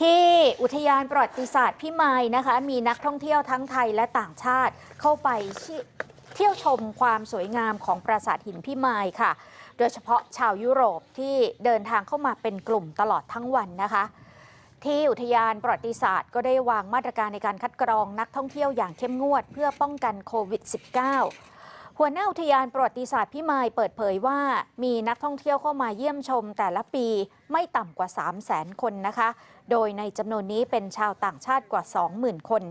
ที่อุทยานประวัติศาสตร์พิมายนะคะ มีนักท่องเที่ยวทั้งไทยและต่างชาติเข้าไปเที่ยวชมความสวยงามของปราสาทหินพิมายค่ะ โดยเฉพาะชาวยุโรปที่เดินทางเข้ามาเป็นกลุ่มตลอดทั้งวันนะคะ ที่อุทยานประวัติศาสตร์ก็ได้วางมาตรการในการคัดกรองนักท่องเที่ยวอย่างเข้มงวด เพื่อป้องกันโควิด -19 หัวหน้าอุทยานประวัติศาสตร์พิมายเปิดเผยว่า มีนักท่องเที่ยวเข้ามาเยี่ยมชมแต่ละปีไม่ต่ำกว่า 3 0 0 0 0 0คนนะคะ โดยในจำนวนนี้เป็นชาวต่างชาติกว่า 20,000 คน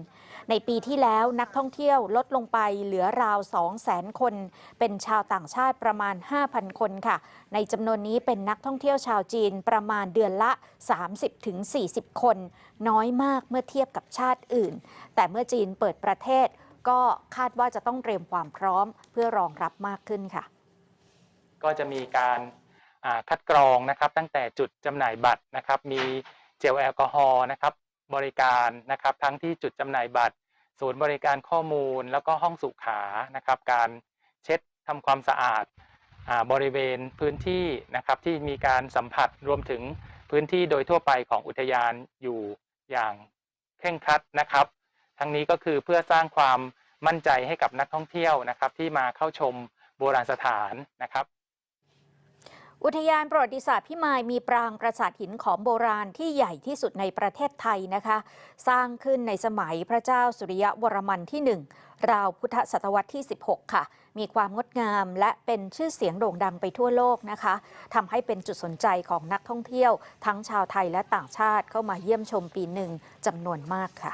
ในปีที่แล้วนักท่องเที่ยวลดลงไปเหลือราว 200,000คน เป็นชาวต่างชาติประมาณ 5,000 คนค่ะ ในจำนวนนี้เป็นนักท่องเที่ยวชาวจีนประมาณเดือนละ 30-40 คน น้อยมากเมื่อเทียบกับชาติอื่น แต่เมื่อจีนเปิดประเทศ ก็คาดว่าจะต้องเตรียมความพร้อมเพื่อรองรับมากขึ้นค่ะ ก็จะมีการคัดกรองนะครับ ตั้งแต่จุดจำหน่ายบัตรนะครับ มีเจลแอลกอฮอล์นะครับบริการนะครับทั้งที่จุดจำหน่ายบัตร ศูนย์บริการข้อมูล แล้วก็ห้องสุขานะครับ การเช็ดทำความสะอาดบริเวณพื้นที่นะครับที่มีการสัมผัสรวมถึงพื้นที่โดยทั่วไปของอุทยานอยู่อย่างเคร่งครัดนะครับ ทั้งนี้ก็คือเพื่อสร้างความมั่นใจให้กับนักท่องเที่ยวนะครับ ที่มาเข้าชมโบราณสถานนะครับอุทยานประวัติศาสตร์พิมายมีปรางปราสาทหินของโบราณที่ใหญ่ที่สุดในประเทศไทยนะคะ สร้างขึ้นในสมัยพระเจ้าสุริยะวรมันที่ 1 ราวพุทธศตวรรษที่ 16 ค่ะ มีความงดงามและเป็นชื่อเสียงโด่งดังไปทั่วโลกนะคะทำให้เป็นจุดสนใจของนักท่องเที่ยว ทั้งชาวไทยและต่างชาติเข้ามาเยี่ยมชมปีหนึ่งจำนวนมากค่ะ